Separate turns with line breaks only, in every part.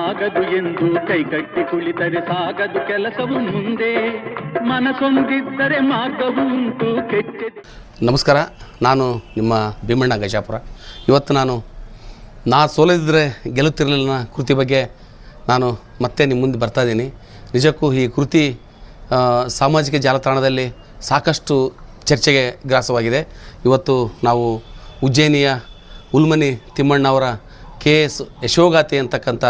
ಆಗದು ಎಂದು ಕೈಕಟ್ಟಿ ಕುಳಿತರೆ ಸಾಗದು ಕೆಲಸವು ಮುಂದೆ. ಮನಸೊಂದಿದ್ದರೆ ಮಾರ್ಗವು ಉಂಟು ಕೆಟ್ಟ
ನಮಸ್ಕಾರ, ನಾನು ನಿಮ್ಮ ಭೀಮಣ್ಣ ಗಜಾಪುರ. ಇವತ್ತು ನಾನು, ನಾ ಸೋಲದಿದ್ದರೆ ಗೆಲ್ಲುತ್ತಿರಲಿಲ್ಲ ಕೃತಿ ಬಗ್ಗೆ ನಾನು ಮತ್ತೆ ನಿಮ್ಮ ಮುಂದೆ ಬರ್ತಾ ಇದ್ದೀನಿ. ನಿಜಕ್ಕೂ ಈ ಕೃತಿ ಸಾಮಾಜಿಕ ಜಾಲತಾಣದಲ್ಲಿ ಸಾಕಷ್ಟು ಚರ್ಚೆಗೆ ಗ್ರಾಸವಾಗಿದೆ. ಇವತ್ತು ನಾವು ಉಜ್ಜಯಿನಿಯ ಉಲ್ಮನಿ ತಿಮ್ಮಣ್ಣವರ ಕೆ ಎಸ್ ಯಶೋಗಾತಿ ಅಂತಕ್ಕಂಥ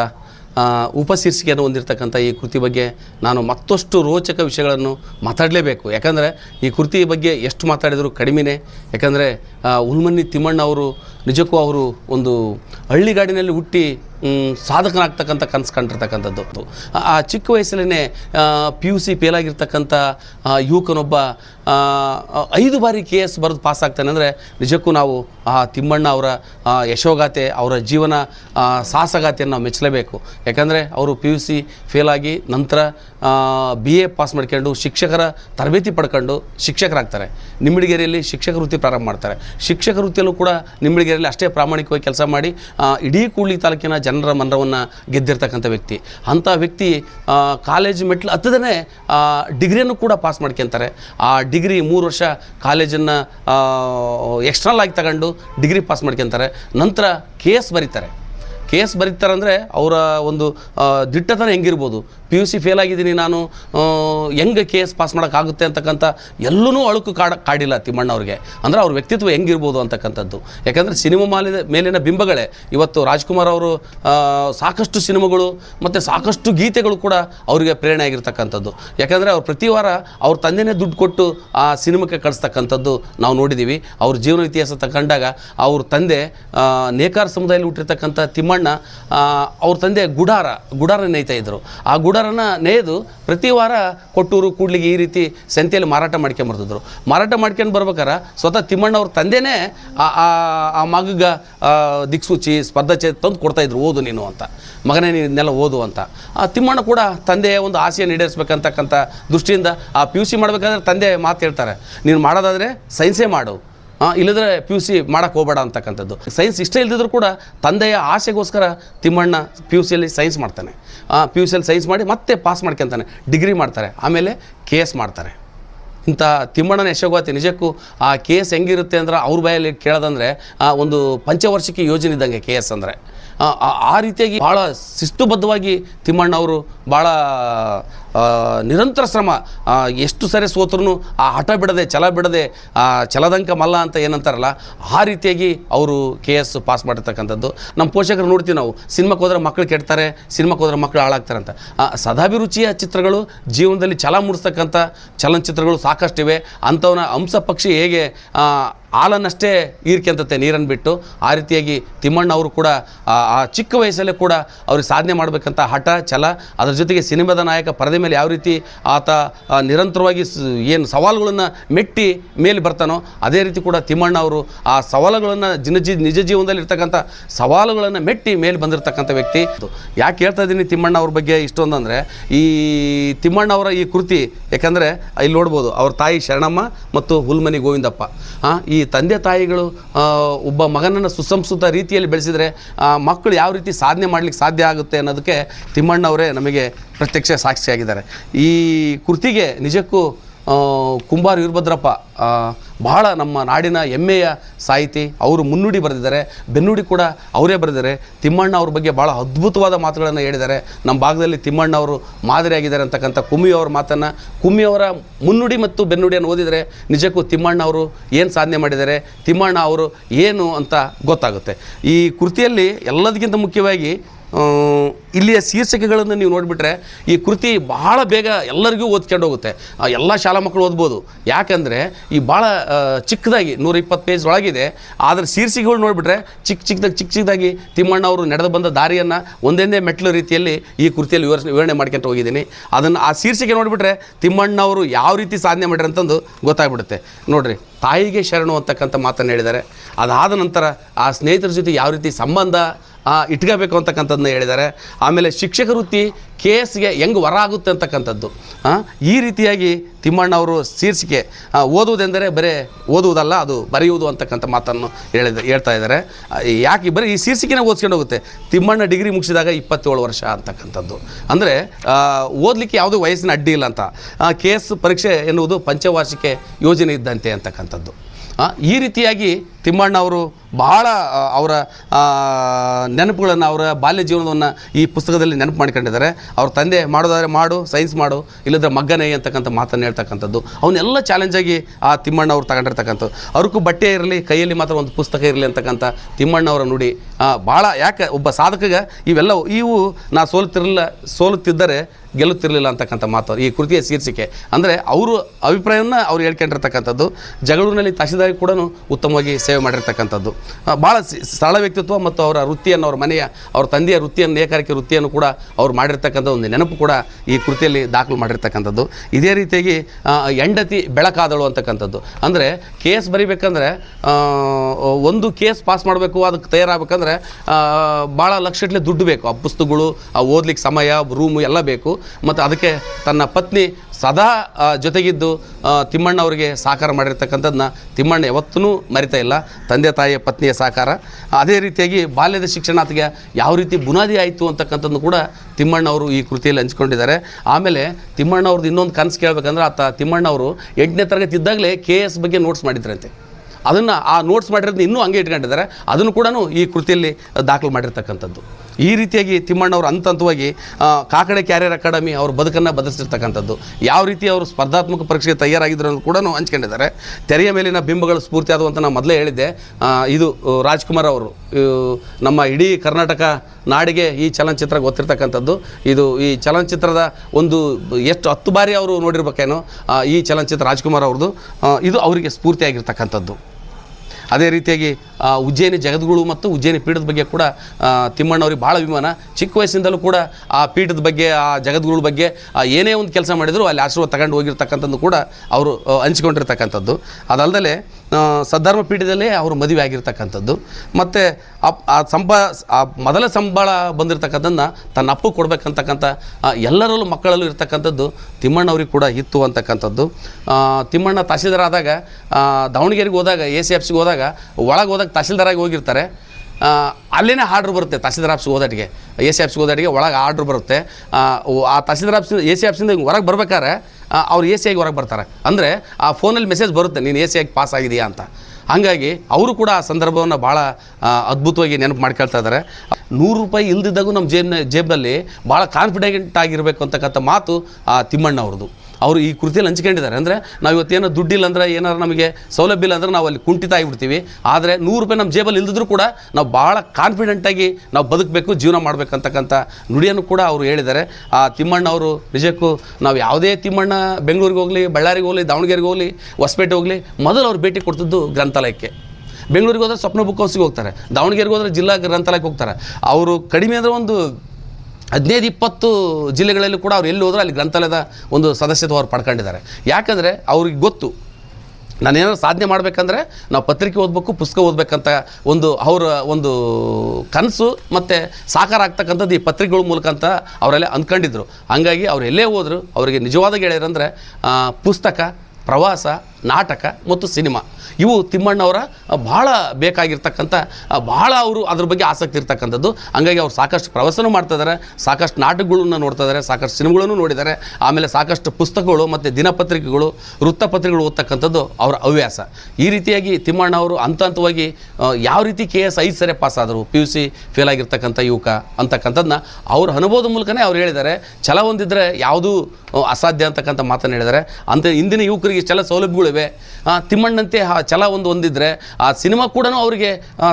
ಉಪಶೀರ್ಷಿಕೆಯನ್ನು ಹೊಂದಿರತಕ್ಕಂಥ ಈ ಕೃತಿ ಬಗ್ಗೆ ನಾನು ಮತ್ತಷ್ಟು ರೋಚಕ ವಿಷಯಗಳನ್ನು ಮಾತಾಡಲೇಬೇಕು. ಯಾಕಂದರೆ ಈ ಕೃತಿ ಬಗ್ಗೆ ಎಷ್ಟು ಮಾತಾಡಿದರೂ ಕಡಿಮೆನೇ. ಯಾಕಂದರೆ ಉಲ್ಮನ್ನಿ ತಿಮ್ಮಣ್ಣ ಅವರು ನಿಜಕ್ಕೂ ಅವರು ಒಂದು ಹಳ್ಳಿಗಾಡಿನಲ್ಲಿ ಹುಟ್ಟಿ ಸಾಧಕನಾಗ್ತಕ್ಕಂಥ ಕನಸು ಕಂಡಿರ್ತಕ್ಕಂಥದ್ದು. ಆ- ಚಿಕ್ಕ ವಯಸ್ಸಲ್ಲೇ ಪಿ ಯು ಸಿ ಫೇಲಾಗಿರ್ತಕ್ಕಂಥ ಯುವಕನೊಬ್ಬ ಐದು ಬಾರಿ ಕೆ ಎಸ್ ಬರೆದು ಪಾಸ್ ಆಗ್ತಾನೆ ಅಂದರೆ ನಿಜಕ್ಕೂ ನಾವು, ಆ, ತಿಮ್ಮಣ್ಣ ಅವರ ಯಶೋಗಾತೆ ಅವರ ಜೀವನ ಸಾಹಸಗಾಥೆಯನ್ನು ನಾವು ಮೆಚ್ಚಲೇಬೇಕು. ಯಾಕಂದರೆ ಅವರು ಪಿ ಯು ಸಿ ಫೇಲಾಗಿ ನಂತರ ಬಿ ಎ ಪಾಸ್ ಮಾಡ್ಕೊಂಡು ಶಿಕ್ಷಕರ ತರಬೇತಿ ಪಡ್ಕೊಂಡು ಶಿಕ್ಷಕರಾಗ್ತಾರೆ. ನಿಮ್ಮಿಡಿಗೇರಿಯಲ್ಲಿ ಶಿಕ್ಷಕ ವೃತ್ತಿ ಪ್ರಾರಂಭ ಮಾಡ್ತಾರೆ. ಶಿಕ್ಷಕ ವೃತ್ತಿಯಲ್ಲೂ ಕೂಡ ನಿಮ್ಮಿಡಿಗೇರಿಯಲ್ಲಿ ಅಷ್ಟೇ ಪ್ರಾಮಾಣಿಕವಾಗಿ ಕೆಲಸ ಮಾಡಿ ಇಡೀ ಕೂಡ್ಲಿ ತಾಲೂಕಿನ ಜನರ ಮನವನ್ನು ಗೆದ್ದಿರ್ತಕ್ಕಂಥ ವ್ಯಕ್ತಿ. ಅಂಥ ವ್ಯಕ್ತಿ ಕಾಲೇಜ್ ಮೆಟ್ಲು ಹತ್ತದೇ ಡಿಗ್ರಿಯನ್ನು ಕೂಡ ಪಾಸ್ ಮಾಡ್ಕೊತಾರೆ. ಆ ಡಿಗ್ರಿ ಮೂರು ವರ್ಷ ಕಾಲೇಜನ್ನು ಎಕ್ಸ್ಟರ್ನಲ್ ಆಗಿ ತಗೊಂಡು ಡಿಗ್ರಿ ಪಾಸ್ ಮಾಡ್ಕೊತಾರೆ. ನಂತರ ಕೆ ಎಸ್ ಬರೀತಾರೆ. ಕೆ ಎಸ್ ಬರೀತಾರಂದರೆ ಅವರ ಒಂದು ದಿಟ್ಟತನ ಹೆಂಗಿರ್ಬೋದು. ಪಿ ಯು ಸಿ ಫೇಲ್ ಆಗಿದ್ದೀನಿ ನಾನು ಹೆಂಗೆ ಕೆ ಎಸ್ ಪಾಸ್ ಮಾಡೋಕ್ಕಾಗುತ್ತೆ ಅಂತಕ್ಕಂಥ ಎಲ್ಲೂ ಅಳುಕು ಕಾಡ, ಕಾಡಿಲ್ಲ ತಿಮ್ಮಣ್ಣ ಅವ್ರಿಗೆ. ಅಂದರೆ ಅವ್ರ ವ್ಯಕ್ತಿತ್ವ ಹೆಂಗಿರ್ಬೋದು ಅಂತಕ್ಕಂಥದ್ದು. ಯಾಕಂದರೆ ಸಿನಿಮಾ ಮಾಲಿನ, ಮೇಲಿನ ಬಿಂಬಗಳೇ. ಇವತ್ತು ರಾಜ್ಕುಮಾರ್ ಅವರು ಸಾಕಷ್ಟು ಸಿನಿಮಾಗಳು ಮತ್ತು ಸಾಕಷ್ಟು ಗೀತೆಗಳು ಕೂಡ ಅವರಿಗೆ ಪ್ರೇರಣೆ ಆಗಿರ್ತಕ್ಕಂಥದ್ದು. ಯಾಕಂದರೆ ಅವ್ರು ಪ್ರತಿ ವಾರ ಅವ್ರ ತಂದೆನೇ ದುಡ್ಡು ಕೊಟ್ಟು ಆ ಸಿನಿಮಾಕ್ಕೆ ಕಳಿಸ್ತಕ್ಕಂಥದ್ದು ನಾವು ನೋಡಿದ್ದೀವಿ ಅವ್ರ ಜೀವನ ಇತಿಹಾಸ ತಗೊಂಡಾಗ ಅವ್ರ ತಂದೆ ನೇಕಾರ ಸಮುದಾಯದಲ್ಲಿ ಹುಟ್ಟಿರ್ತಕ್ಕಂಥ ತಿಮ್ಮಣ್ಣ ಅವ್ರ ತಂದೆ ಗುಡಾರ ಗುಡಾರ ನೇಯ್ತಾ ಇದ್ದರು ಆ ಗುಡಾರನ ನೇಯ್ದು ಪ್ರತಿ ವಾರ ಕೊಟ್ಟೂರು, ಕೂಡ್ಲಿಗೆ ಈ ರೀತಿ ಸಂತೆಯಲ್ಲಿ ಮಾರಾಟ ಮಾಡ್ಕೊಂಬರ್ತಿದ್ರು ಮಾರಾಟ ಮಾಡ್ಕೊಂಡು ಬರ್ಬೇಕಾರೆ ಸ್ವತಃ ತಿಮ್ಮಣ್ಣ ಅವ್ರ ತಂದೆನೇ ಆ- ಮಗಗ ದಿಕ್ಸೂಚಿ ಸ್ಪರ್ಧೆ ತಂದು ಕೊಡ್ತಾಯಿದ್ರು ಓದು ನೀನು ಅಂತ. ಮಗನೇ ನೀನೆಲ್ಲ ಓದು ಅಂತ. ಆ ತಿಮ್ಮಣ್ಣ ಕೂಡ ತಂದೆಯ ಒಂದು ಆಸೆಯನ್ನು ಈಡೇರಿಸ್ಬೇಕಂತಕ್ಕಂಥ ದೃಷ್ಟಿಯಿಂದ ಆ ಪಿ ಯು ಸಿ ಮಾಡಬೇಕಾದ್ರೆ ತಂದೆ ಮಾತು ಹೇಳ್ತಾರೆ. ನೀನು ಮಾಡೋದಾದರೆ ಸೈನ್ಸೇ ಮಾಡು. ಇಲ್ಲದ್ರೆ ಪಿ ಯು ಸಿ ಮಾಡೋಕ್ಕೆ ಹೋಗಬೇಡ ಅಂತಕ್ಕಂಥದ್ದು. ಸೈನ್ಸ್ ಇಷ್ಟೇ ಇಲ್ಲದಿದ್ರು ಕೂಡ ತಂದೆಯ ಆಸೆಗೋಸ್ಕರ ತಿಮ್ಮಣ್ಣ ಪಿ ಯು ಸಿಯಲ್ಲಿ ಸೈನ್ಸ್ ಮಾಡ್ತಾನೆ. ಪಿ ಯು ಸಿಯಲ್ಲಿ ಸೈನ್ಸ್ ಮಾಡಿ ಮತ್ತೆ ಪಾಸ್ ಮಾಡ್ಕೊಂತಾನೆ. ಡಿಗ್ರಿ ಮಾಡ್ತಾರೆ. ಆಮೇಲೆ ಕೆ ಎಸ್ ಮಾಡ್ತಾರೆ. ಇಂಥ ತಿಮ್ಮಣ್ಣನ ಯಶೋಗಾತಿ ನಿಜಕ್ಕೂ ಆ ಕೆ ಎಸ್ ಹೆಂಗಿರುತ್ತೆ ಅಂದ್ರೆ ಅವ್ರ ಬಾಯಲ್ಲಿ ಕೇಳೋದಂದ್ರೆ ಒಂದು ಪಂಚವರ್ಷಕ್ಕೆ ಯೋಜನೆ ಇದ್ದಂಗೆ ಕೆ ಎಸ್ ಅಂದರೆ. ಆ ರೀತಿಯಾಗಿ ಭಾಳ ಶಿಸ್ತುಬದ್ಧವಾಗಿ ತಿಮ್ಮಣ್ಣ ಅವರು ಭಾಳ ನಿರಂತರ ಶ್ರಮ. ಎಷ್ಟು ಸರಿ ಸೋತ್ರೂ ಆ ಹಠ ಬಿಡದೆ, ಛಲ ಬಿಡದೆ ಛಲದಂಕ ಮಲ್ಲ ಅಂತ ಏನಂತಾರಲ್ಲ, ಆ ರೀತಿಯಾಗಿ ಅವರು ಕೆ ಎಸ್ ಪಾಸ್ ಮಾಡಿರ್ತಕ್ಕಂಥದ್ದು. ನಮ್ಮ ಪೋಷಕರು ನೋಡ್ತೀವಿ ನಾವು ಸಿನಿಮಾಕ್ಕೆ ಹೋದ್ರೆ ಮಕ್ಕಳು ಕೆಡ್ತಾರೆ ಸಿನಿಮಾಕ್ಕೆ ಹೋದ್ರೆ ಮಕ್ಕಳು ಹಾಳಾಗ್ತಾರೆ ಅಂತ. ಸದಾಭಿರುಚಿಯ ಚಿತ್ರಗಳು ಜೀವನದಲ್ಲಿ ಛಲ ಮೂಡಿಸ್ತಕ್ಕಂಥ ಚಲನಚಿತ್ರಗಳು ಸಾಕಷ್ಟಿವೆ ಅಂಥವನ್ನ ಹಂಸ ಪಕ್ಷಿ ಹೇಗೆ ಹಾಲನ್ನಷ್ಟೇ ಹೀರ್ಕೊಂತತೆ ನೀರನ್ನು ಬಿಟ್ಟು, ಆ ರೀತಿಯಾಗಿ ತಿಮ್ಮಣ್ಣ ಅವರು ಕೂಡ, ಆ ಚಿಕ್ಕ ವಯಸ್ಸಲ್ಲೇ ಕೂಡ ಅವ್ರಿಗೆ ಸಾಧನೆ ಮಾಡಬೇಕಂತ ಹಠ, ಛಲ, ಅದರ ಜೊತೆಗೆ ಸಿನಿಮಾದ ನಾಯಕ ಪರದೆ ಯಾವ ರೀತಿ ಆತ ನಿರಂತರವಾಗಿ ಏನು ಸವಾಲುಗಳನ್ನು ಮೆಟ್ಟಿ ಮೇಲೆ ಬರ್ತಾನೋ ಅದೇ ರೀತಿ ಕೂಡ ತಿಮ್ಮಣ್ಣ ಅವರು ಆ ಸವಾಲುಗಳನ್ನು ನಿಜ ಜೀ, ನಿಜ ಜೀವನದಲ್ಲಿ ಇರ್ತಕ್ಕಂಥ ಸವಾಲುಗಳನ್ನು ಮೆಟ್ಟಿ ಮೇಲೆ ಬಂದಿರತಕ್ಕಂಥ ವ್ಯಕ್ತಿ. ಯಾಕೆ ಹೇಳ್ತಾ ಇದ್ದೀನಿ ತಿಮ್ಮಣ್ಣ ಅವ್ರ ಬಗ್ಗೆ ಇಷ್ಟೊಂದು ಅಂದರೆ ಈ ತಿಮ್ಮಣ್ಣ ಅವರ ಈ ಕೃತಿ, ಯಾಕಂದರೆ ಇಲ್ಲಿ ನೋಡ್ಬೋದು ಅವ್ರ ತಾಯಿ ಶರಣಮ್ಮ ಮತ್ತು ಹುಲ್ಮನಿ ಗೋವಿಂದಪ್ಪ. ಈ ತಂದೆ ತಾಯಿಗಳು ಒಬ್ಬ ಮಗನನ್ನು ಸುಸಂಸ್ಕೃತ ರೀತಿಯಲ್ಲಿ ಬೆಳೆಸಿದರೆ ಮಕ್ಕಳು ಯಾವ ರೀತಿ ಸಾಧನೆ ಮಾಡಲಿಕ್ಕೆ ಸಾಧ್ಯ ಆಗುತ್ತೆ ಅನ್ನೋದಕ್ಕೆ ತಿಮ್ಮಣ್ಣವರೇ ನಮಗೆ ಪ್ರತ್ಯಕ್ಷ ಸಾಕ್ಷಿಯಾಗಿದ್ದಾರೆ. ಈ ಕೃತಿಗೆ ನಿಜಕ್ಕೂ ಕುಂಬಾರ ವೀರಭದ್ರಪ್ಪ ಬಹಳ ನಮ್ಮ ನಾಡಿನ ಹೆಮ್ಮೆಯ ಸಾಹಿತಿ. ಅವರು ಮುನ್ನುಡಿ ಬರೆದಿದ್ದಾರೆ. ಬೆನ್ನುಡಿ ಕೂಡ ಅವರೇ ಬರೆದಿದ್ದಾರೆ. ತಿಮ್ಮಣ್ಣ ಅವ್ರ ಬಗ್ಗೆ ಭಾಳ ಅದ್ಭುತವಾದ ಮಾತುಗಳನ್ನು ಹೇಳಿದ್ದಾರೆ. ನಮ್ಮ ಭಾಗದಲ್ಲಿ ತಿಮ್ಮಣ್ಣ ಅವರು ಮಾದರಿಯಾಗಿದ್ದಾರೆ ಅಂತಕ್ಕಂಥ ಕುಮ್ಮಿ ಅವರ ಮಾತನ್ನು. ಕುಮ್ಮಿ ಅವರ ಮುನ್ನುಡಿ ಮತ್ತು ಬೆನ್ನುಡಿಯನ್ನು ಓದಿದರೆ ನಿಜಕ್ಕೂ ತಿಮ್ಮಣ್ಣ ಅವರು ಏನು ಸಾಧನೆ ಮಾಡಿದ್ದಾರೆ, ತಿಮ್ಮಣ್ಣ ಅವರು ಏನು ಅಂತ ಗೊತ್ತಾಗುತ್ತೆ. ಈ ಕೃತಿಯಲ್ಲಿ ಎಲ್ಲದಕ್ಕಿಂತ ಮುಖ್ಯವಾಗಿ ಇಲ್ಲಿಯ ಶೀರ್ಷಿಕೆಗಳನ್ನು ನೀವು ನೋಡಿಬಿಟ್ರೆ ಈ ಕೃತಿ ಬಹಳ ಬೇಗ ಎಲ್ಲರಿಗೂ ಓದ್ಕೊಂಡು ಹೋಗುತ್ತೆ. ಎಲ್ಲ ಶಾಲಾ ಮಕ್ಕಳು ಓದ್ಬೋದು. ಯಾಕಂದರೆ ಈ ಭಾಳ ಚಿಕ್ಕದಾಗಿ ನೂರ ಇಪ್ಪತ್ತು ಪೇಜ್ ಒಳಗಿದೆ. ಆದರೆ ಶೀರ್ಷಿಕೆಗಳು ನೋಡಿಬಿಟ್ರೆ ಚಿಕ್ಕ ಚಿಕ್ಕದಾಗಿ ಚಿಕ್ಕ ಚಿಕ್ಕದಾಗಿ ತಿಮ್ಮಣ್ಣ ಅವರು ನಡೆದು ಬಂದ ದಾರಿಯನ್ನು ಒಂದೊಂದೇ ಮೆಟ್ಲು ರೀತಿಯಲ್ಲಿ ಈ ಕೃತಿಯಲ್ಲಿ ವಿವರಣೆ ವಿವರಣೆ ಮಾಡ್ಕೊಂತ ಹೋಗಿದ್ದೀನಿ. ಅದನ್ನು ಆ ಶೀರ್ಷಿಕೆ ನೋಡಿಬಿಟ್ರೆ ತಿಮ್ಮಣ್ಣ ಅವರು ಯಾವ ರೀತಿ ಸಾಧನೆ ಮಾಡ್ಯಾರ ಅಂತಂದು ಗೊತ್ತಾಗ್ಬಿಡುತ್ತೆ. ನೋಡಿರಿ, ತಾಯಿಗೆ ಶರಣು ಅಂತಕ್ಕಂಥ ಮಾತನ್ನು ಹೇಳಿದ್ದಾರೆ. ಅದಾದ ನಂತರ ಆ ಸ್ನೇಹಿತರ ಜೊತೆ ಯಾವ ರೀತಿ ಸಂಬಂಧ ಇಟ್ಕೋಬೇಕು ಅಂತಕ್ಕಂಥದ್ದನ್ನ ಹೇಳಿದ್ದಾರೆ. ಆಮೇಲೆ ಶಿಕ್ಷಕ ವೃತ್ತಿ ಕೆ ಎಸ್ಗೆ ಹೆಂಗೆ ವರ ಆಗುತ್ತೆ ಅಂತಕ್ಕಂಥದ್ದು. ಈ ರೀತಿಯಾಗಿ ತಿಮ್ಮಣ್ಣ ಅವರು ಶೀರ್ಷಿಕೆ ಓದುವುದೆಂದರೆ ಬರೀ ಓದುವುದಲ್ಲ, ಅದು ಬರೆಯುವುದು ಅಂತಕ್ಕಂಥ ಮಾತನ್ನು ಹೇಳಿದ, ಹೇಳ್ತಾ ಇದ್ದಾರೆ. ಯಾಕೆ ಬರೀ ಈ ಶೀರ್ಷಿಕೆನೇ ಓದ್ಸ್ಕೊಂಡು ಹೋಗುತ್ತೆ? ತಿಮ್ಮಣ್ಣ ಡಿಗ್ರಿ ಮುಗಿಸಿದಾಗ ಇಪ್ಪತ್ತೇಳು ವರ್ಷ ಅಂತಕ್ಕಂಥದ್ದು. ಅಂದರೆ ಓದಲಿಕ್ಕೆ ಯಾವುದೇ ವಯಸ್ಸಿನ ಅಡ್ಡಿ ಇಲ್ಲ ಅಂತ. ಕೆ ಎಸ್ ಪರೀಕ್ಷೆ ಎನ್ನುವುದು ಪಂಚವಾರ್ಷಿಕೆ ಯೋಜನೆ ಇದ್ದಂತೆ ಅಂತಕ್ಕಂಥದ್ದು. ಈ ರೀತಿಯಾಗಿ ತಿಮ್ಮಣ್ಣ ಅವರು ಬಹಳ ಅವರ ನೆನಪುಗಳನ್ನು, ಅವರ ಬಾಲ್ಯ ಜೀವನವನ್ನು ಈ ಪುಸ್ತಕದಲ್ಲಿ ನೆನಪು ಮಾಡ್ಕೊಂಡಿದ್ದಾರೆ. ಅವ್ರ ತಂದೆ ಮಾಡೋದಾದರೆ ಮಾಡು, ಸೈನ್ಸ್ ಮಾಡು, ಇಲ್ಲದ್ರೆ ಮಗ್ಗನೇ ಅಂತಕ್ಕಂಥ ಮಾತನ್ನು ಹೇಳ್ತಕ್ಕಂಥದ್ದು. ಅವನ್ನೆಲ್ಲ ಚಾಲೆಂಜಾಗಿ ಆ ತಿಮ್ಮಣ್ಣ ಅವ್ರು ತಗೊಂಡಿರ್ತಕ್ಕಂಥದ್ದು. ಅವ್ರಿಗೂ ಬಟ್ಟೆ ಇರಲಿ, ಕೈಯಲ್ಲಿ ಮಾತ್ರ ಒಂದು ಪುಸ್ತಕ ಇರಲಿ ಅಂತಕ್ಕಂಥ ತಿಮ್ಮಣ್ಣ ಅವರ ನುಡಿ. ಭಾಳ ಯಾಕೆ ಒಬ್ಬ ಸಾಧಕಗ ಇವೆಲ್ಲ, ಇವು ನಾ ಸೋಲುತ್ತಿರಲಿಲ್ಲ, ಸೋಲುತ್ತಿದ್ದರೆ ಗೆಲ್ಲುತ್ತಿರಲಿಲ್ಲ ಅಂತಕ್ಕಂಥ ಮಾತು ಈ ಕೃತಿಯ ಶೀರ್ಷಿಕೆ. ಅಂದರೆ ಅವರು ಅಭಿಪ್ರಾಯವನ್ನು ಅವ್ರು ಹೇಳ್ಕೊಂಡಿರ್ತಕ್ಕಂಥದ್ದು. ಜಗಳೂರಿನಲ್ಲಿ ತಹಸೀಲ್ದಾರಿ ಕೂಡ ಉತ್ತಮವಾಗಿ ಸೇವೆ ಮಾಡಿರ್ತಕ್ಕಂಥದ್ದು. ಭಾಳ ಸರಳ ವ್ಯಕ್ತಿತ್ವ ಮತ್ತು ಅವರ ವೃತ್ತಿಯನ್ನು, ಅವ್ರ ಮನೆಯ, ಅವ್ರ ತಂದೆಯ ವೃತ್ತಿಯನ್ನು, ನೇಕಾರಿಕೆ ವೃತ್ತಿಯನ್ನು ಕೂಡ ಅವ್ರು ಮಾಡಿರ್ತಕ್ಕಂಥ ಒಂದು ನೆನಪು ಕೂಡ ಈ ಕೃತಿಯಲ್ಲಿ ದಾಖಲು ಮಾಡಿರ್ತಕ್ಕಂಥದ್ದು. ಇದೇ ರೀತಿಯಾಗಿ ಹೆಂಡತಿ ಬೆಳಕಾದಳು ಅಂತಕ್ಕಂಥದ್ದು. ಅಂದರೆ ಕೇಸ್ ಬರಿಬೇಕಂದ್ರೆ ಒಂದು ಕೇಸ್ ಪಾಸ್ ಮಾಡಬೇಕು, ಅದಕ್ಕೆ ತಯಾರಾಗಬೇಕಂದ್ರೆ ಭಾಳ ಲಕ್ಷಗಟ್ಟಲೆ ದುಡ್ಡು ಬೇಕು. ಆ ಪುಸ್ತಕಗಳು, ಆ ಓದ್ಲಿಕ್ಕೆ ಸಮಯ, ರೂಮು ಎಲ್ಲ ಬೇಕು. ಮತ್ತು ಅದಕ್ಕೆ ತನ್ನ ಪತ್ನಿ ಸದಾ ಜೊತೆಗಿದ್ದು ತಿಮ್ಮಣ್ಣ ಅವರಿಗೆ ಸಹಕಾರ ಮಾಡಿರ್ತಕ್ಕಂಥದ್ದನ್ನ ತಿಮ್ಮಣ್ಣ ಯಾವತ್ತೂ ಮರಿತಾ ಇಲ್ಲ. ತಂದೆ, ತಾಯಿಯ ಪತ್ನಿಯ ಸಹಕಾರ ಅದೇ ರೀತಿಯಾಗಿ ಬಾಲ್ಯದ ಶಿಕ್ಷಣ ಆತಗೆ ಯಾವ ರೀತಿ ಬುನಾದಿ ಆಯಿತು ಅಂತಕ್ಕಂಥದ್ದು ಕೂಡ ತಿಮ್ಮಣ್ಣ ಅವರು ಈ ಕೃತಿಯಲ್ಲಿ ಹಂಚ್ಕೊಂಡಿದ್ದಾರೆ. ಆಮೇಲೆ ತಿಮ್ಮಣ್ಣ ಅವ್ರದ್ದು ಇನ್ನೊಂದು ಕನಸು ಕೇಳಬೇಕಂದ್ರೆ ಆತ ತಿಮ್ಮಣ್ಣ ಅವರು ಎಂಟನೇ ತರಗತಿ ಇದ್ದಾಗಲೇ ಕೆ ಎಸ್ ಬಗ್ಗೆ ನೋಟ್ಸ್ ಮಾಡಿದ್ರಂತೆ. ಅದನ್ನು ಆ ನೋಟ್ಸ್ ಮಾಡಿರೋದನ್ನ ಇನ್ನೂ ಹಂಗೆ ಇಟ್ಕೊಂಡಿದ್ದಾರೆ. ಅದನ್ನು ಕೂಡ ಈ ಕೃತಿಯಲ್ಲಿ ದಾಖಲು ಮಾಡಿರ್ತಕ್ಕಂಥದ್ದು. ಈ ರೀತಿಯಾಗಿ ತಿಮ್ಮಣ್ಣವರು ಹಂತ ಹಂತವಾಗಿ ಕಾಕಡೆ ಕ್ಯಾರಿಯರ್ ಅಕಾಡೆಮಿ ಅವ್ರ ಬದುಕನ್ನು ಬದಲಿಸಿರ್ತಕ್ಕಂಥದ್ದು ಯಾವ ರೀತಿ ಅವರು ಸ್ಪರ್ಧಾತ್ಮಕ ಪರೀಕ್ಷೆಗೆ ತಯಾರಾಗಿದ್ದರು ಕೂಡ ಹಂಚ್ಕೊಂಡಿದ್ದಾರೆ. ತೆರೆಯ ಮೇಲಿನ ಬಿಂಬಗಳು ಸ್ಫೂರ್ತಿ ಆದವು ಅಂತ ನಾನು ಮೊದಲೇ ಹೇಳಿದ್ದೆ. ಇದು ರಾಜ್ಕುಮಾರ್ ಅವರು. ನಮ್ಮ ಇಡೀ ಕರ್ನಾಟಕ ನಾಡಿಗೆ ಈ ಚಲನಚಿತ್ರ ಗೊತ್ತಿರ್ತಕ್ಕಂಥದ್ದು. ಇದು ಈ ಚಲನಚಿತ್ರದ ಒಂದು ಎಷ್ಟು ಹತ್ತು ಬಾರಿ ಅವರು ನೋಡಿರ್ಬೇಕೇನೋ ಈ ಚಲನಚಿತ್ರ ರಾಜ್ಕುಮಾರ್ ಅವ್ರದ್ದು. ಇದು ಅವರಿಗೆ ಸ್ಫೂರ್ತಿಯಾಗಿರ್ತಕ್ಕಂಥದ್ದು. ಅದೇ ರೀತಿಯಾಗಿ ಉಜ್ಜಯಿನಿ ಜಗದ್ಗುಳು ಮತ್ತು ಉಜ್ಜಯಿನಿ ಪೀಠದ ಬಗ್ಗೆ ಕೂಡ ತಿಮ್ಮಣ್ಣವ್ರಿಗೆ ಭಾಳ ಅಭಿಮಾನ. ಚಿಕ್ಕ ವಯಸ್ಸಿಂದಲೂ ಕೂಡ ಆ ಪೀಠದ ಬಗ್ಗೆ, ಆ ಜಗದ್ಗುಳ ಬಗ್ಗೆ ಏನೇ ಒಂದು ಕೆಲಸ ಮಾಡಿದರೂ ಅಲ್ಲಿ ಆಶೀರ್ವಾದ ತಗೊಂಡು ಹೋಗಿರ್ತಕ್ಕಂಥದ್ದು ಕೂಡ ಅವರು ಹಂಚಿಕೊಂಡಿರ್ತಕ್ಕಂಥದ್ದು. ಅದಲ್ಲದೆ ಸದ್ಧರ್ಮ ಪೀಠದಲ್ಲೇ ಅವರು ಮದುವೆ ಆಗಿರ್ತಕ್ಕಂಥದ್ದು. ಮತ್ತು ಆ ಸಂಬ ಆ ಮೊದಲ ಸಂಬಳ ಬಂದಿರತಕ್ಕಂಥದ್ದನ್ನ ತನ್ನ ಅಪ್ಪು ಕೊಡಬೇಕಂತಕ್ಕಂಥ ಎಲ್ಲರಲ್ಲೂ ಮಕ್ಕಳಲ್ಲೂ ಇರ್ತಕ್ಕಂಥದ್ದು ತಿಮ್ಮಣ್ಣವ್ರಿಗೆ ಕೂಡ ಇತ್ತು ಅಂತಕ್ಕಂಥದ್ದು. ತಿಮ್ಮಣ್ಣ ತಹಸೀಲ್ದಾರ್ ಆದಾಗ ದಾವಣಗೆರೆಗೆ ಹೋದಾಗ, ಎ ಸಿ ಎಫ್ಸಿಗೆ ಹೋದಾಗ, ಒಳಗೆ ಹೋದಾಗ ತಹಸೀಲ್ದಾರಾಗಿ ಹೋಗಿರ್ತಾರೆ. ಅಲ್ಲಿನೇ ಆರ್ಡ್ರ್ ಬರುತ್ತೆ ತಹಸೀಲ್ದಾರ್ ಆಫ್ಸ್ಗೆ ಹೋದಾಟಿಗೆ ಎ ಸಿ ಆಫ್ಸ್ಗೆ ಹೋದಾಟಿಗೆ ಒಳಗೆ ಆರ್ಡ್ರ್ ಬರುತ್ತೆ. ಆ, ತಹಸೀಲ್ದಾರ್ ಆಫ್ಸ್ ಎ ಸಿ ಆಫ್ಸಿಂದ ಹೊರಗೆ ಬರ್ಬೇಕಾದ್ರೆ ಅವ್ರು ಎ ಸಿ ಆಗಿ ಹೊರಗೆ ಬರ್ತಾರೆ. ಅಂದರೆ ಆ ಫೋನಲ್ಲಿ ಮೆಸೇಜ್ ಬರುತ್ತೆ ನೀನು ಎ ಸಿ ಆಗಿ ಪಾಸ್ ಆಗಿದೆಯಾ ಅಂತ. ಹಾಗಾಗಿ ಅವರು ಕೂಡ ಆ ಸಂದರ್ಭವನ್ನು ಭಾಳ ಅದ್ಭುತವಾಗಿ ನೆನಪು ಮಾಡ್ಕೊಳ್ತಾ ಇದ್ದಾರೆ ನೂರು ರೂಪಾಯಿ ಇಲ್ದಿದ್ದಾಗೂ ನಮ್ಮ ಜೇಬ್ನ ಜೇಬ್ನಲ್ಲಿ ಭಾಳ ಕಾನ್ಫಿಡೆಂಟ್ ಆಗಿರಬೇಕು ಅಂತಕ್ಕಂಥ ಮಾತು ಆ ತಿಮ್ಮಣ್ಣ ಅವ್ರದ್ದು ಅವರು ಈ ಕೃತಿಯಲ್ಲಿ ಹಂಚ್ಕೊಂಡಿದ್ದಾರೆ. ಅಂದರೆ ನಾವು ಇವತ್ತೇನೋ ದುಡ್ಡಿಲ್ಲ ಅಂದರೆ ಏನಾರು ನಮಗೆ ಸೌಲಭ್ಯ ಇಲ್ಲ ಅಂದರೆ ನಾವು ಅಲ್ಲಿ ಕುಂಠಿತ ಆಗಿಬಿಡ್ತೀವಿ. ಆದರೆ ನೂರು ರೂಪಾಯಿ ನಮ್ಮ ಜೇಬಲ್ಲಿ ಇಲ್ದಿದ್ರೂ ಕೂಡ ನಾವು ಭಾಳ ಕಾನ್ಫಿಡೆಂಟಾಗಿ ನಾವು ಬದುಕಬೇಕು, ಜೀವನ ಮಾಡಬೇಕಂತಕ್ಕಂಥ ನುಡಿಯನ್ನು ಕೂಡ ಅವರು ಹೇಳಿದ್ದಾರೆ. ಆ ತಿಮ್ಮಣ್ಣ ಅವರು ನಿಜಕ್ಕೂ ನಾವು ಯಾವುದೇ ತಿಮ್ಮಣ್ಣ ಬೆಂಗಳೂರಿಗೆ ಹೋಗಲಿ, ಬಳ್ಳಾರಿಗೆ ಹೋಗಲಿ, ದಾವಣಗೆರೆಗೆ ಹೋಗಲಿ, ಹೊಸಪೇಟೆ ಹೋಗಲಿ, ಮೊದಲು ಅವ್ರು ಭೇಟಿ ಕೊಡ್ತಿದ್ದು ಗ್ರಂಥಾಲಯಕ್ಕೆ. ಬೆಂಗಳೂರಿಗೆ ಹೋದರೆ ಸ್ವಪ್ನ ಬುಕ್ ಹೌಸಿಗೆ ಹೋಗ್ತಾರೆ. ದಾವಣಗೆರೆಗೆ ಹೋದರೆ ಜಿಲ್ಲಾ ಗ್ರಂಥಾಲಯಕ್ಕೆ ಹೋಗ್ತಾರೆ. ಅವರು ಕಡಿಮೆ ಅಂದರೆ ಒಂದು ಹದಿನೈದು ಇಪ್ಪತ್ತು ಜಿಲ್ಲೆಗಳಲ್ಲೂ ಕೂಡ ಅವ್ರು ಎಲ್ಲಿ ಹೋದ್ರೆ ಅಲ್ಲಿ ಗ್ರಂಥಾಲಯದ ಒಂದು ಸದಸ್ಯತ್ವ ಅವ್ರು ಪಡ್ಕೊಂಡಿದ್ದಾರೆ. ಯಾಕಂದರೆ ಅವ್ರಿಗೆ ಗೊತ್ತು, ನಾನೇನಾದ್ರು ಸಾಧನೆ ಮಾಡಬೇಕಂದ್ರೆ ನಾವು ಪತ್ರಿಕೆ ಓದಬೇಕು, ಪುಸ್ತಕ ಓದಬೇಕಂತ ಒಂದು ಅವರ ಒಂದು ಕನಸು ಮತ್ತು ಸಾಕಾರ ಆಗ್ತಕ್ಕಂಥದ್ದು ಈ ಪತ್ರಿಕೆಗಳ ಮೂಲಕ ಅಂತ ಅವರೆಲ್ಲ ಅಂದ್ಕೊಂಡಿದ್ರು. ಹಂಗಾಗಿ ಅವ್ರು ಎಲ್ಲೇ ಹೋದ್ರು, ಅವರಿಗೆ ನಿಜವಾದ ಗೆಳೆಯರಂದರೆ ಪುಸ್ತಕ, ಪ್ರವಾಸ ನಾಟಕ ಮತ್ತು ಸಿನಿಮಾ. ಇವು ತಿಮ್ಮಣ್ಣವರ ಭಾಳ ಬೇಕಾಗಿರ್ತಕ್ಕಂಥ ಭಾಳ ಅವರು ಅದ್ರ ಬಗ್ಗೆ ಆಸಕ್ತಿ ಇರ್ತಕ್ಕಂಥದ್ದು. ಹಂಗಾಗಿ ಅವ್ರು ಸಾಕಷ್ಟು ಪ್ರವಾಸನೂ ಮಾಡ್ತಾ ಇದ್ದಾರೆ ಸಾಕಷ್ಟು ನಾಟಕಗಳನ್ನ ನೋಡ್ತಾ ಇದ್ದಾರೆ ಸಾಕಷ್ಟು ಸಿನಿಮಾಗಳನ್ನು ನೋಡಿದ್ದಾರೆ. ಆಮೇಲೆ ಸಾಕಷ್ಟು ಪುಸ್ತಕಗಳು ಮತ್ತು ದಿನಪತ್ರಿಕೆಗಳು, ವೃತ್ತಪತ್ರಿಕೆಗಳು ಓದ್ತಕ್ಕಂಥದ್ದು ಅವರ ಹವ್ಯಾಸ. ಈ ರೀತಿಯಾಗಿ ತಿಮ್ಮಣ್ಣ ಅವರು ಹಂತ ಹಂತವಾಗಿ ಯಾವ ರೀತಿ ಕೆ ಎಸ್ ಐದು ಸರಿ ಪಾಸ್ ಆದರು ಪಿ ಯು ಸಿ ಫೇಲ್ ಆಗಿರ್ತಕ್ಕಂಥ ಯುವಕ ಅಂತಕ್ಕಂಥದ್ದನ್ನ ಅವ್ರ ಅನುಭವದ ಮೂಲಕನೇ ಅವ್ರು ಹೇಳಿದ್ದಾರೆ. ಛಲ ಹೊಂದಿದ್ರೆ ಯಾವುದೂ, ಅಸಾಧ್ಯ ಅಂತಕ್ಕಂಥ ಮಾತನ್ನು ಹೇಳಿದ್ದಾರೆ. ಅಂತ, ಇಂದಿನ ಯುವಕರಿಗೆ ಛಲ ಸೌಲಭ್ಯಗಳಿವೆ ಆ, ತಿಮ್ಮಣ್ಣಂತೆ ಆ ಛಲ ಒಂದು ಹೊಂದಿದ್ರೆ ಆ ಸಿನಿಮಾ ಕೂಡ ಅವರಿಗೆ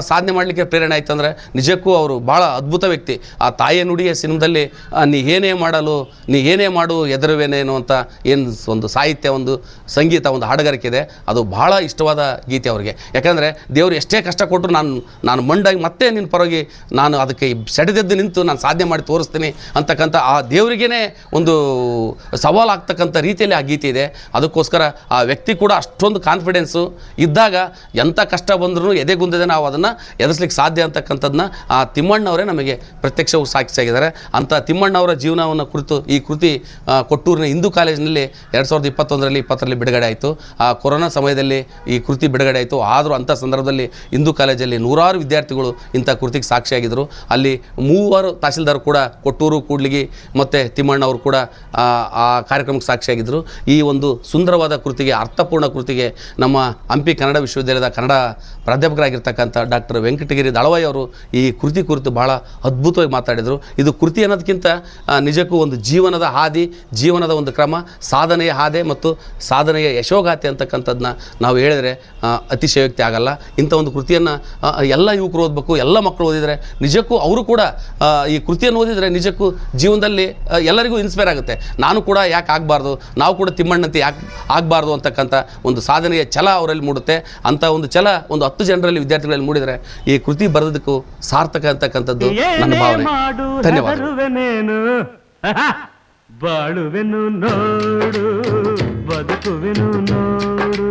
ಸಾಧನೆ ಮಾಡಲಿಕ್ಕೆ ಪ್ರೇರಣೆ ಆಯ್ತು ಅಂದರೆ ನಿಜಕ್ಕೂ ಅವರು ಭಾಳ ಅದ್ಭುತ ವ್ಯಕ್ತಿ. ಆ ತಾಯಿಯ ನುಡಿಯ ಸಿನಿಮಾದಲ್ಲಿ ನೀ ಏನೇ ಮಾಡಲು ನೀ ಏನೇ ಮಾಡು ಎದುರುವೇನೇನು ಅಂತ ಏನು ಒಂದು ಸಾಹಿತ್ಯ ಒಂದು ಸಂಗೀತ ಒಂದು ಹಾಡುಗಾರಿಕೆ ಇದೆ ಅದು ಭಾಳ ಇಷ್ಟವಾದ ಗೀತೆ ಅವರಿಗೆ. ಯಾಕಂದರೆ ದೇವರು ಎಷ್ಟೇ ಕಷ್ಟ ಕೊಟ್ಟರು ನಾನು ನಾನು ಮಂಡಾಗಿ ಮತ್ತೆ ನಿನ್ನ ಪರವಾಗಿ ನಾನು ಅದಕ್ಕೆ ಸೆಡೆದೆದ್ದು ನಿಂತು ನಾನು ಸಾಧನೆ ಮಾಡಿ ತೋರಿಸ್ತೀನಿ ಅಂತಕ್ಕಂಥ ಆ ದೇವರಿಗೇ ಒಂದು ಸವಾಲಾಗ್ತಕ್ಕಂಥ ರೀತಿಯಲ್ಲಿ ಆ ಗೀತೆ ಇದೆ. ಅದಕ್ಕೋಸ್ಕರ ಆ ವ್ಯಕ್ತಿ ಕೂಡ ಕೂಡ ಅಷ್ಟೊಂದು ಕಾನ್ಫಿಡೆನ್ಸು ಇದ್ದಾಗ ಎಂಥ ಕಷ್ಟ ಬಂದರೂ ಎದೆಗುಂದದೆ ನಾವು ಅದನ್ನು ಎದುರಿಸ್ಲಿಕ್ಕೆ ಸಾಧ್ಯ ಅಂತಕ್ಕಂಥದ್ದನ್ನ ಆ ತಿಮ್ಮಣ್ಣವರೇ ನಮಗೆ ಪ್ರತ್ಯಕ್ಷವು ಸಾಕ್ಷಿಯಾಗಿದ್ದಾರೆ ಅಂಥ ತಿಮ್ಮಣ್ಣವರ ಜೀವನವನ್ನು ಕುರಿತು ಈ ಕೃತಿ ಕೊಟ್ಟೂರಿನ ಹಿಂದೂ ಕಾಲೇಜಿನಲ್ಲಿ ಎರಡು ಸಾವಿರದ ಇಪ್ಪತ್ತೊಂದರಲ್ಲಿ ಇಪ್ಪತ್ತರಲ್ಲಿ ಬಿಡುಗಡೆ ಆಯಿತು. ಆ ಕೊರೋನಾ ಸಮಯದಲ್ಲಿ ಈ ಕೃತಿ ಬಿಡುಗಡೆ ಆಯಿತು. ಆದರೂ ಅಂಥ ಸಂದರ್ಭದಲ್ಲಿ ಹಿಂದೂ ಕಾಲೇಜಲ್ಲಿ ನೂರಾರು ವಿದ್ಯಾರ್ಥಿಗಳು ಇಂಥ ಕೃತಿಗೆ ಸಾಕ್ಷಿಯಾಗಿದ್ದರು ಅಲ್ಲಿ ಮೂವರು ತಹಸೀಲ್ದಾರ್ ಕೂಡ ಕೊಟ್ಟೂರು ಕೂಡ್ಲಿಗಿ ಮತ್ತು ತಿಮ್ಮಣ್ಣವರು ಕೂಡ ಆ, ಕಾರ್ಯಕ್ರಮಕ್ಕೆ ಸಾಕ್ಷಿಯಾಗಿದ್ದರು ಈ ಒಂದು ಸುಂದರವಾದ ಕೃತಿಗೆ ಅರ್ಥಪೂರ್ಣ ಕೃತಿಗೆ ನಮ್ಮ ಹಂಪಿ ಕನ್ನಡ ವಿಶ್ವವಿದ್ಯಾಲಯದ ಕನ್ನಡ ಪ್ರಾಧ್ಯಾಪಕರಾಗಿರ್ತಕ್ಕಂಥ ಡಾಕ್ಟರ್ ವೆಂಕಟಗಿರಿ ದಳವಾಯಿ ಅವರು ಈ ಕೃತಿ ಕುರಿತು ಭಾಳ ಅದ್ಭುತವಾಗಿ ಮಾತಾಡಿದರು. ಇದು ಕೃತಿ ಅನ್ನೋದಕ್ಕಿಂತ ನಿಜಕ್ಕೂ ಒಂದು ಜೀವನದ ಹಾದಿ, ಜೀವನದ ಒಂದು ಕ್ರಮ, ಸಾಧನೆಯ ಹಾದೆ ಮತ್ತು ಸಾಧನೆಯ ಯಶೋಗಾಥೆ ಅಂತಕ್ಕಂಥದ್ದನ್ನ ನಾವು ಹೇಳಿದರೆ ಅತಿಶಯೋಕ್ತಿ ಆಗಲ್ಲ. ಇಂಥ ಒಂದು ಕೃತಿಯನ್ನು ಎಲ್ಲ ಯುವಕರು ಓದಬೇಕು, ಎಲ್ಲ ಮಕ್ಕಳು ಓದಿದರೆ ನಿಜಕ್ಕೂ ಅವರು ಕೂಡ ಈ ಕೃತಿಯನ್ನು ಓದಿದರೆ ನಿಜಕ್ಕೂ ಜೀವನದಲ್ಲಿ ಎಲ್ಲರಿಗೂ ಇನ್ಸ್ಪೈರ್ ಆಗುತ್ತೆ. ನಾನು ಕೂಡ ಯಾಕೆ ಆಗಬಾರ್ದು? ನಾವು ಕೂಡ ತಿಮ್ಮಣ್ಣಂತೆ ಯಾಕೆ ಆಗಬಾರ್ದು ಅಂತಕ್ಕಂಥ ಒಂದು ಸಾಧನೆಯ ಛಲ ಅವರಲ್ಲಿ ಮೂಡುತ್ತೆ. ಅಂತ ಒಂದು ಛಲ ಒಂದು ಹತ್ತು ಜನರಲ್ಲಿ ವಿದ್ಯಾರ್ಥಿಗಳಲ್ಲಿ ಮೂಡಿದರೆ ಈ ಕೃತಿ ಬರೆದಕ್ಕೂ ಸಾರ್ಥಕ ಅಂತಕ್ಕಂಥದ್ದು ನನ್ನ ಭಾವನೆ. ಧನ್ಯವಾದ.
ಬಾಳುವೆನು ನೋಡು ಬದುಕುವೆನು ನೋಡು.